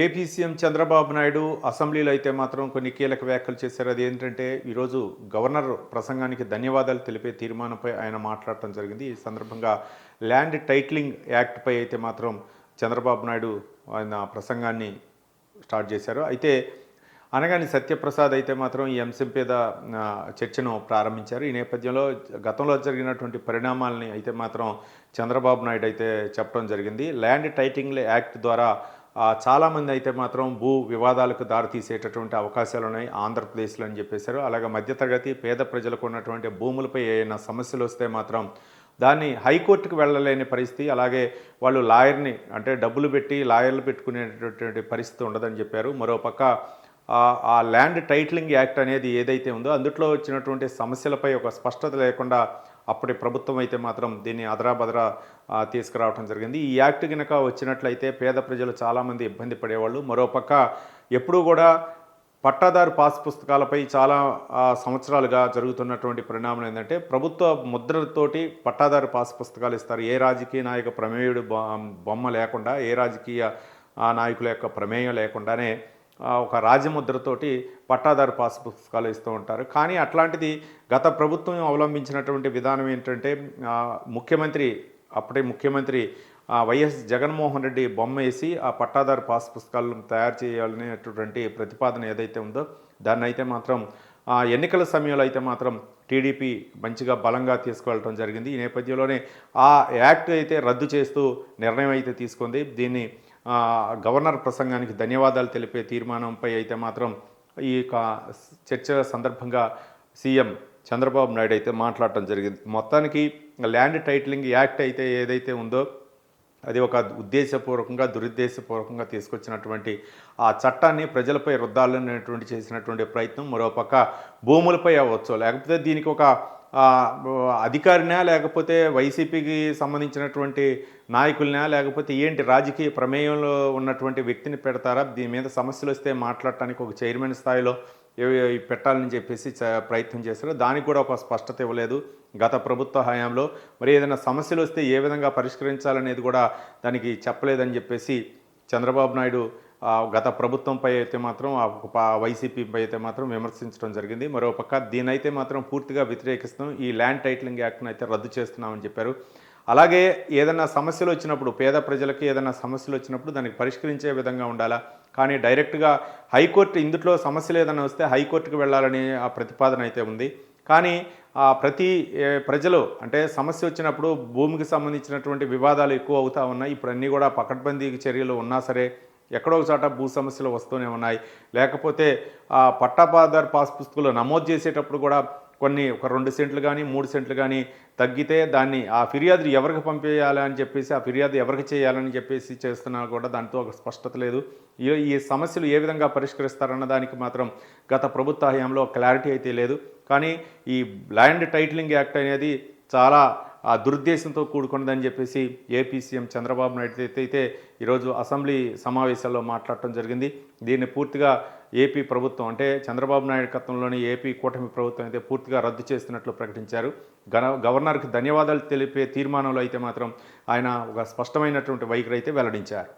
AP CM Chandrababu Naidu అసెంబ్లీలో అయితే మాత్రం కొన్ని కీలక వ్యాఖ్యలు చేశారు. అది ఏంటంటే ఈరోజు గవర్నర్ ప్రసంగానికి ధన్యవాదాలు తెలిపే తీర్మానంపై ఆయన మాట్లాడటం జరిగింది. ఈ సందర్భంగా ల్యాండ్ టైటిలింగ్ యాక్ట్పై అయితే మాత్రం చంద్రబాబు నాయుడు ఆయన ప్రసంగాన్ని స్టార్ట్ చేశారు. అయితే అనగాని సత్యప్రసాద్ అయితే మాత్రం ఈ అంశం మీద చర్చను ప్రారంభించారు. ఈ నేపథ్యంలో గతంలో జరిగినటువంటి పరిణామాలని అయితే మాత్రం చంద్రబాబు నాయుడు అయితే చెప్పడం జరిగింది. ల్యాండ్ టైటింగ్ యాక్ట్ ద్వారా చాలామంది అయితే మాత్రం భూ వివాదాలకు దారితీసేటటువంటి అవకాశాలు ఉన్నాయి. ఆంధ్రప్రదేశ్లో అని చెప్పేశారు. అలాగే మధ్యతరగతి పేద ప్రజలకు ఉన్నటువంటి భూములపై ఏమైనా సమస్యలు వస్తే మాత్రం దాన్ని హైకోర్టుకు వెళ్ళలేని పరిస్థితి. అలాగే వాళ్ళు లాయర్ని అంటే డబ్బులు పెట్టి లాయర్లు పెట్టుకునేటటువంటి పరిస్థితి ఉండదని చెప్పారు. మరోపక్క ఆ- ల్యాండ్ టైటిలింగ్ యాక్ట్ అనేది ఏదైతే ఉందో అందుట్లో వచ్చినటువంటి సమస్యలపై ఒక స్పష్టత లేకుండా అప్పటి ప్రభుత్వం అయితే మాత్రం దీన్ని అదరాబదరా తీసుకురావడం జరిగింది. ఈ యాక్ట్ కనుక వచ్చినట్లయితే పేద ప్రజలు చాలామంది ఇబ్బంది పడేవాళ్ళు. మరోపక్క ఎప్పుడూ కూడా పట్టాదారు పాస్ పుస్తకాలపై చాలా సంవత్సరాలుగా జరుగుతున్నటువంటి పరిణామం ఏంటంటే ప్రభుత్వ ముద్రతోటి పట్టాదారు పాస్ పుస్తకాలు ఇస్తారు. ఏ రాజకీయ నాయక ప్రమేయుడు బొమ్మ లేకుండా ఏ రాజకీయ నాయకుల యొక్క ప్రమేయం లేకుండానే ఒక రాజముద్రతోటి పట్టాదారు పాస్ పుస్తకాలు ఇస్తూ ఉంటారు. కానీ అట్లాంటిది గత ప్రభుత్వం అవలంబించినటువంటి విధానం ఏంటంటే ముఖ్యమంత్రి అప్పటి ముఖ్యమంత్రి వైఎస్ జగన్మోహన్ రెడ్డి బొమ్మ వేసి ఆ పట్టాదారు పాస్ పుస్తకాలను తయారు చేయాలనేటటువంటి ప్రతిపాదన ఏదైతే ఉందో దాన్ని అయితే మాత్రం ఆ, ఎన్నికల సమయంలో అయితే మాత్రం టీడీపీ మంచిగా బలంగా తీసుకువెళ్ళడం జరిగింది. ఈ నేపథ్యంలోనే ఆ యాక్ట్ అయితే రద్దు చేస్తూ నిర్ణయం అయితే తీసుకుంది. దీన్ని గవర్నర్ ప్రసంగానికి ధన్యవాదాలు తెలిపే తీర్మానంపై అయితే మాత్రం ఈ యొక్క చర్చ సందర్భంగా సీఎం చంద్రబాబు నాయుడు అయితే మాట్లాడటం జరిగింది. మొత్తానికి ల్యాండ్ టైటిలింగ్ యాక్ట్ అయితే ఏదైతే ఉందో అది ఒక ఉద్దేశపూర్వకంగా దురుద్దేశపూర్వకంగా తీసుకొచ్చినటువంటి ఆ చట్టాన్ని ప్రజలపై రుద్దాలనేటువంటి చేసినటువంటి ప్రయత్నం మరోపక్క భూములపై అవ్వచ్చు. లేకపోతే దీనికి ఒక అధికారినా లేకపోతే వైసీపీకి సంబంధించినటువంటి నాయకులనా లేకపోతే ఏంటి రాజకీయ ప్రమేయంలో ఉన్నటువంటి వ్యక్తిని పెడతారా? దీని మీద సమస్యలు వస్తే మాట్లాడటానికి ఒక చైర్మన్ స్థాయిలో పెట్టాలని చెప్పేసి చ- ప్రయత్నం చేశారు దానికి కూడా ఒక స్పష్టత ఇవ్వలేదు గత ప్రభుత్వ హయాంలో. మరి ఏదైనా సమస్యలు వస్తే ఏ విధంగా పరిష్కరించాలనేది కూడా దానికి చెప్పలేదని చెప్పేసి చంద్రబాబు నాయుడు గత ప్రభుత్వంపై అయితే మాత్రం ఆ వైసీపీపై అయితే మాత్రం విమర్శించడం జరిగింది. మరోపక్క దీనైతే మాత్రం పూర్తిగా వ్యతిరేకిస్తాం ఈ ల్యాండ్ టైటిలింగ్ యాక్ట్ను అయితే రద్దు చేస్తున్నామని చెప్పారు. అలాగే ఏదైనా సమస్యలు వచ్చినప్పుడు పేద ప్రజలకి ఏదైనా సమస్యలు వచ్చినప్పుడు దానికి పరిష్కరించే విధంగా ఉండాలా? కానీ డైరెక్ట్గా హైకోర్టు ఇందులో సమస్యలు ఏదైనా వస్తే హైకోర్టుకు వెళ్ళాలని ఆ ప్రతిపాదన అయితే ఉంది. కానీ ఆ ప్రతి ప్రజలు అంటే సమస్య వచ్చినప్పుడు భూమికి సంబంధించినటువంటి వివాదాలు ఎక్కువ అవుతూ ఉన్నాయి. ఇప్పుడు అన్నీ కూడా పకడ్బందీ చర్యలు ఉన్నా సరే ఎక్కడో ఒక చోట భూ సమస్యలు వస్తూనే ఉన్నాయి. లేకపోతే ఆ పట్టాపాదారు పాస్ పుస్తకంలో నమోదు చేసేటప్పుడు కూడా కొన్ని ఒక రెండు సెంట్లు కానీ మూడు సెంట్లు కానీ తగ్గితే దాన్ని ఆ ఫిర్యాదు ఎవరికి పంపేయాలని చెప్పేసి ఆ ఫిర్యాదు ఎవరికి చేయాలని చెప్పేసి చేస్తున్నా కూడా దాంతో ఒక స్పష్టత లేదు. ఈ సమస్యలు ఏ విధంగా పరిష్కరిస్తారన్న దానికి మాత్రం గత ప్రభుత్వ హయాంలో క్లారిటీ అయితే లేదు. కానీ ఈ ల్యాండ్ టైటిలింగ్ యాక్ట్ అనేది చాలా ఆ దురుద్దేశంతో కూడుకున్నదని చెప్పేసి ఏపీ సీఎం చంద్రబాబు నాయుడు అయితే అయితే ఈరోజు అసెంబ్లీ సమావేశాల్లో మాట్లాడటం జరిగింది. దీన్ని పూర్తిగా ఏపీ ప్రభుత్వం అంటే చంద్రబాబు నాయకత్వంలోని ఏపీ కూటమి ప్రభుత్వం అయితే పూర్తిగా రద్దు చేస్తున్నట్లు ప్రకటించారు. గన గవర్నర్కి ధన్యవాదాలు తెలిపే తీర్మానంలో అయితే మాత్రం ఆయన ఒక స్పష్టమైనటువంటి వైఖరి అయితే వెల్లడించారు.